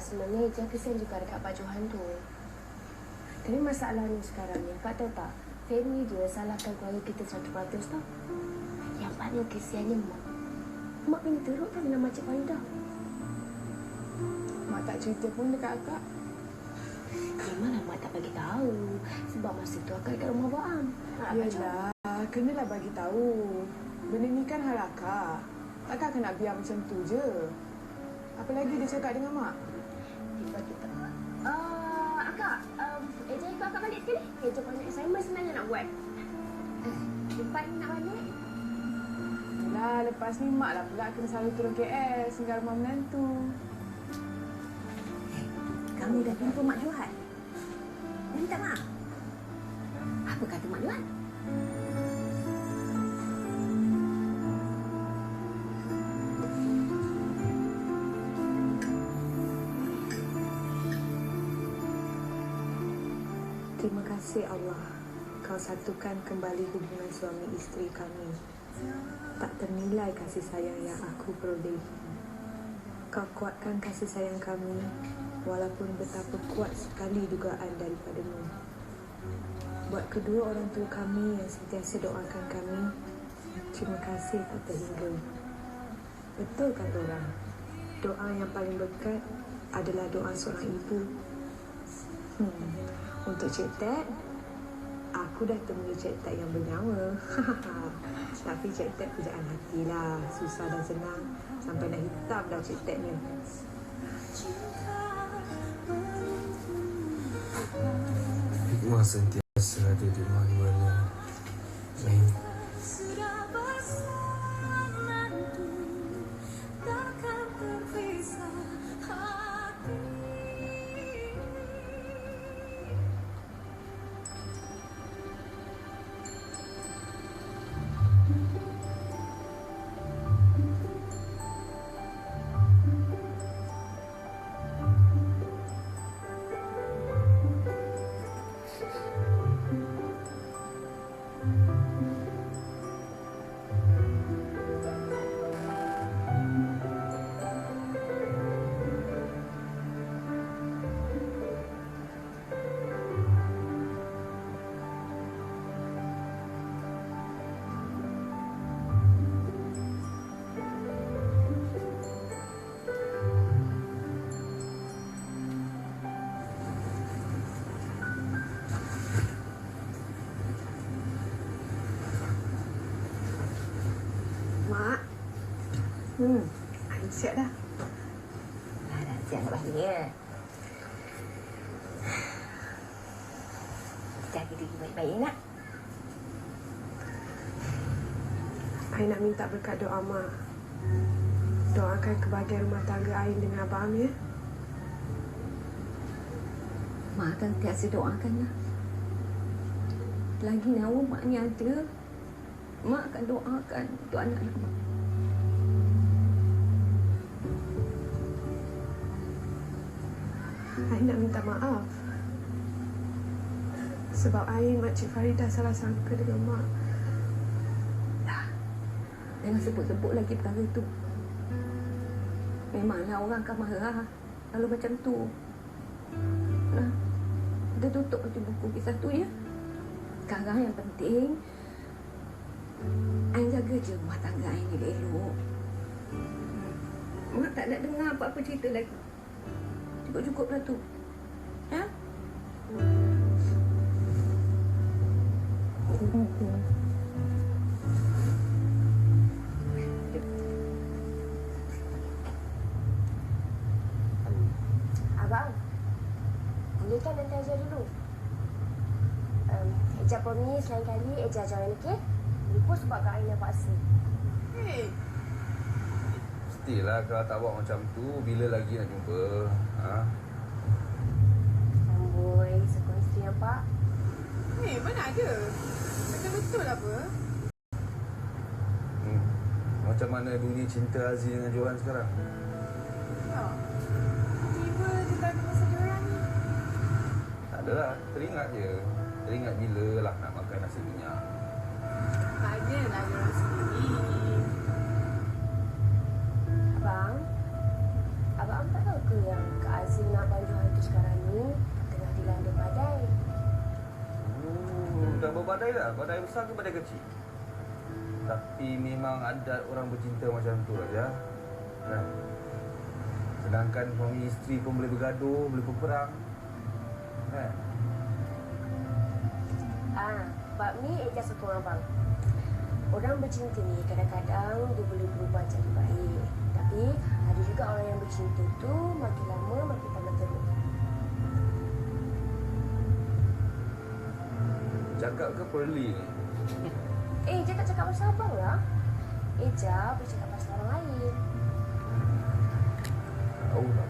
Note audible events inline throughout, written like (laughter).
sebenarnya Eja kesian juga dekat Pak Johan tu. Tapi masalahnya sekarang ni, Kak tahu tak? Family dia salahkan keluarga kita 100% tau. Yang paling kesiannya Mak. Mak kena teruk tau dengan Makcik Faridah. Mak tak cerita pun dekat akak. Memanglah Mak tak bagi tahu. Sebab masa tu akak dekat rumah Abang Am. Nak Abang Johan. Yelah, kenalah bagi tahu. Benda ni kan hal akak. Takkan akak nak biar macam tu je. Apa lagi dia cakap dengan mak? Tiba kita. Uh, akak, um, Eja ikut akak balik sekali. Eja banyak assignment sebenarnya nak buat. Uh, Lepas ni nak balik. Yelah, lepas ni mak lah pula kena selalu turun KL singgah rumah menantu. Kamu dah jumpa Mak Johan? Dia minta maaf. Apa kata Mak Johan? Kasih Allah kau satukan kembali hubungan suami isteri kami. Tak ternilai kasih sayang yang aku perolehi. Kau kuatkan kasih sayang kami walaupun betapa kuat sekali dugaan daripadamu. Buat kedua orang tua kami yang sentiasa doakan kami, terima kasih tak terhingga. Betul kata orang, doa yang paling berkat adalah doa seorang ibu Hmm. Untuk Cik Ted, aku dah temui Cik Ted yang bernyawa. (laughs) Tapi Cik Ted pujaan hati lah. Susah dan senang. Sampai dah hitam dah Cik Ted ni. Hikmah sentiasa ada di mana-mana. Baik. Siap dah. Dah, dah siap nak ya. Jaga diri baik-baik nak. Air nak minta berkat doa Mak. Doakan kebahagiaan rumah tangga Ain dengan Abang ya. Mak akan tiasa doakan lah. Lagi nyawa mak ni ada. Mak akan doakan untuk anak-anak mak. Ain nak minta maaf. Sebab Ain Makcik Farida salah sangka dengan Mak. Dah. Jangan sebut-sebut lagi perkara tu. Memanglah orang akan marah kalau macam tu. Nah, kita tutup baju buku kisah tu ya. Sekarang yang penting, Ain jaga je rumah tangga Ain ni elok. Hmm. Mak tak nak dengar apa-apa cerita lagi. Cukup-cukup lah tu. Ya? Abang, bolehkan nanti ajar dulu? Um, Eja promise lain kali Eja join, okey? Lupa sebab Kak Aina paksa. Hei, Mestilah kalau tak buat macam tu, bila lagi nak jumpa? Ha? Amboi, sekon isteri nampak? hei mana ada? Betul-betul apa? Hmm. Macam mana bunyi cinta Aziz dengan Johan sekarang? Ya. Tiba tanya pasal diorang ni. Tak adalah, teringat je. Teringat bila lah nak makan nasi minyak. Tanyalah diorang sendiri. Abang Abang tak tahu ke yang Kak Azim nak bantu hantu sekarang ni Tengah dilanda badai hmm, Oh, Dah berbadai lah Badai besar ke badai kecil Tapi memang adat orang bercinta macam tu aja. Nah, Sedangkan suami isteri pun boleh bergaduh Boleh berperang Nah. Ah, Pak Mi, Eja sokong abang. Orang bercinta ni kadang-kadang dia boleh berubah jadi baik. Tapi ada juga orang yang bercinta tu makin lama makin tambah teruk. Cakap ke Pearly (laughs) ni? Eh, Eja tak cakap pasal abang lah. Eja bercakap pasal orang lain. Tahu tak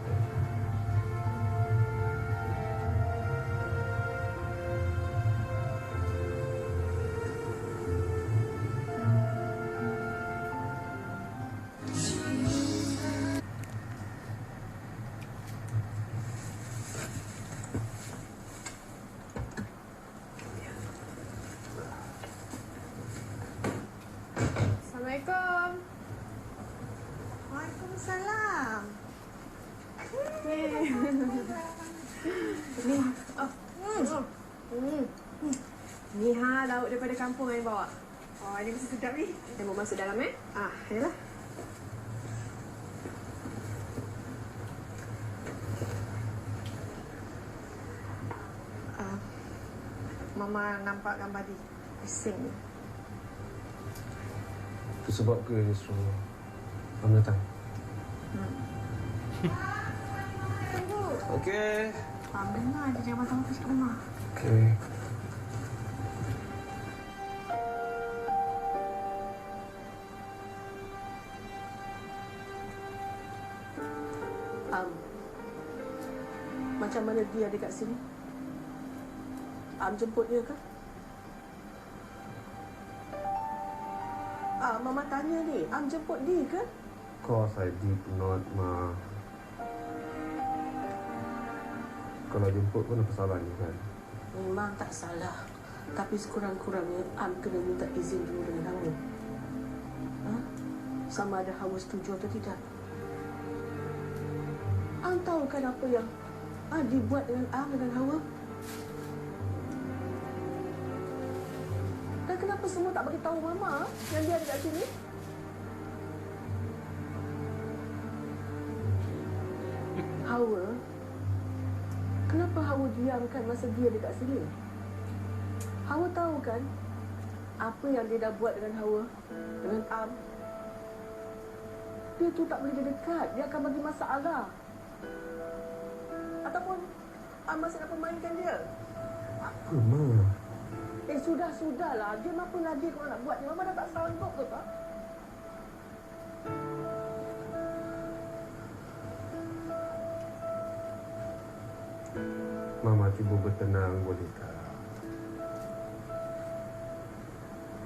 Waalaikumsalam. (laughs) Ni. Oh. Hmm. Hmm. Ni ha lauk daripada kampung yang bawa. Oh, ini mesti sedap ni. Kita mau masuk dalam eh? Ah, yalah. Ah, Mama nampak gambar di bising ni. Itu sebab ke dia suruh Abang datang? Tunggu. (laughs) Okey. Ah, benar dia jangan matang kat rumah. Okay. Am. Macam mana dia ada kat sini? Am jemput dia ke? Ah, Mama tanya ni, Am jemput dia ke? Course I did not, Ma. Kalau jemput pun apa salahnya kan? Memang tak salah. Tapi sekurang-kurangnya Am kena minta izin dulu dengan Hawa. Ha? Sama ada Hawa setuju atau tidak. Am tahu kan apa yang ah, dibuat dengan Am dengan Hawa? Dan kenapa semua tak beritahu Mama yang dia ada kat sini? Hawa, kenapa Hawa diamkan masa dia dekat sini? Hawa tahu kan apa yang dia dah buat dengan Hawa, dengan Am. Dia tu tak boleh dia dekat, dia akan bagi masalah. Ataupun Am masih nak permainkan dia. Apa, Ma? Eh sudah sudahlah, dia apa lagi kau nak buat ni? Mama dah tak sanggup ke tak? Mama cuba bertenang boleh tak?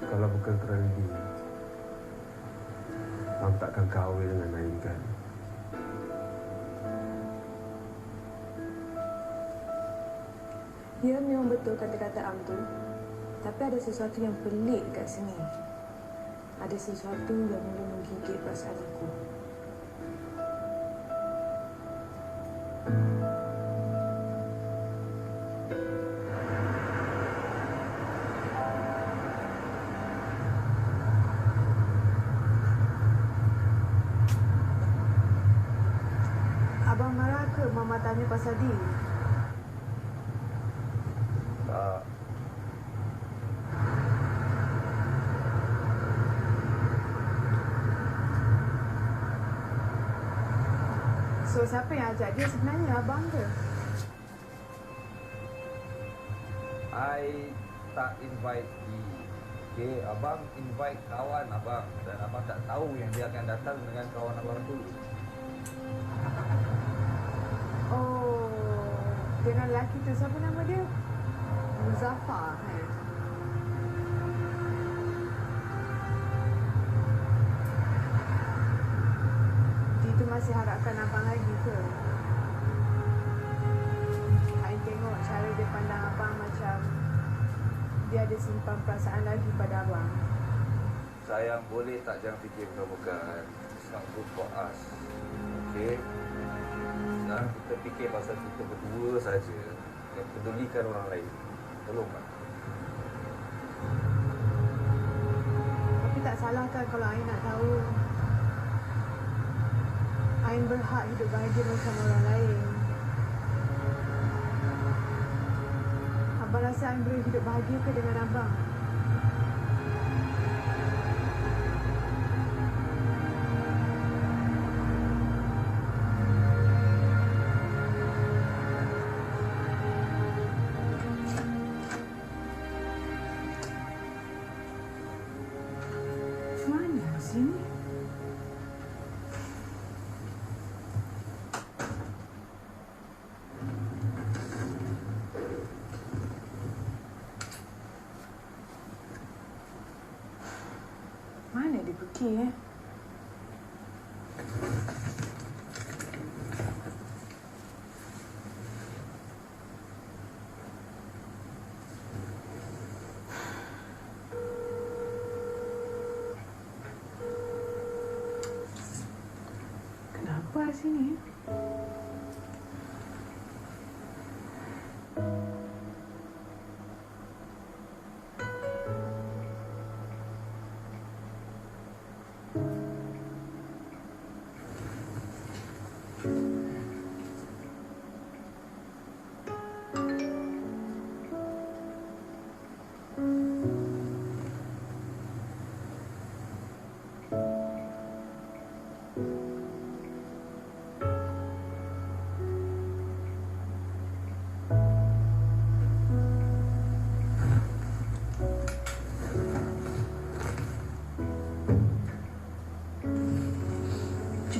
Kalau bukan kerana dia, Mam takkan kahwin dengan Naim kan? Ya memang betul kata-kata Am tu. Tapi ada sesuatu yang pelik kat sini. Ada sesuatu yang mula menggigit perasaan aku. Tanya pasal dia? Tak. So siapa yang ajak dia sebenarnya abang ke? I tak invite dia. Okay, abang invite kawan abang dan abang tak tahu yang dia akan datang dengan kawan abang tu. Dengan lelaki tu siapa nama dia? Muzaffar kan? Dia tu masih harapkan abang lagi ke? I tengok cara dia pandang abang macam dia ada simpan perasaan lagi pada abang. Sayang boleh tak jangan fikir bukan-bukan. Good for us. Okay? Sekarang kita fikir pasal kita berdua saja. Yang pedulikan orang lain. Tolong tak? Tapi tak salah kan kalau Ain nak tahu. Ain berhak hidup bahagia macam orang lain. Abang rasa Ain boleh hidup bahagia ke dengan abang? Mana dia pergi eh? Kenapa sini?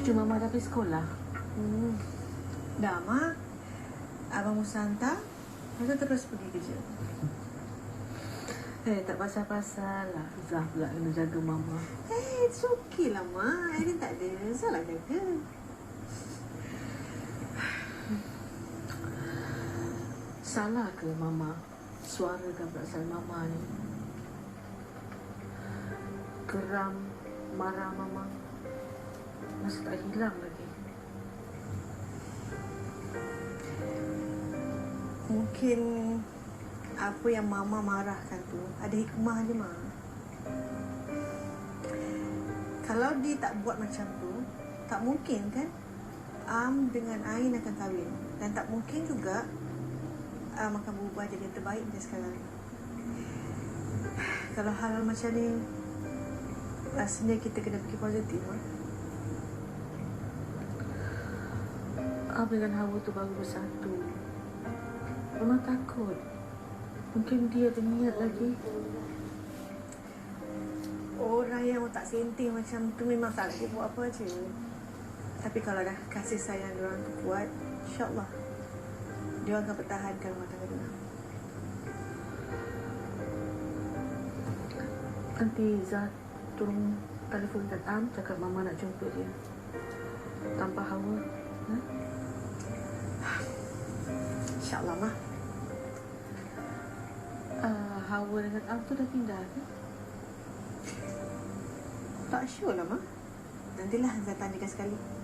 Cucu mama dah pergi sekolah. Hmm. Dah, Mak. Abang Musa hantar. Tu terus pergi kerja. Eh, tak pasal-pasal lah. Zah pula kena jaga mama. Eh, it's okay lah, Mak. Aiden tak ada. Salah jaga. Salah ke mama suarakan perasaan mama ni? Geram, marah mama. Masih tak hilang lagi. Mungkin apa yang Mama marahkan tu ada hikmah dia, Mak. Kalau dia tak buat macam tu, tak mungkin kan Am dengan Ain akan kahwin. Dan tak mungkin juga Am akan berubah jadi yang terbaik dia sekarang. Kalau hal macam ni, rasanya kita kena fikir positif, Mak. Ab dengan Hawa tu baru bersatu. Mama takut. Mungkin dia ada niat lagi. Orang yang tak senting macam tu memang tak lagi buat apa je. Tapi kalau dah kasih sayang diorang tu kuat, insyaAllah dia akan pertahankan rumah tangga dia. Nanti Zah tolong telefon kat Am cakap Mama nak jumpa dia. Tanpa Hawa. Mah. Uh, Hawa dengan Am tu dah pindah ke? Tak sure lah, Mah. Nantilah Zah tanyakan sekali.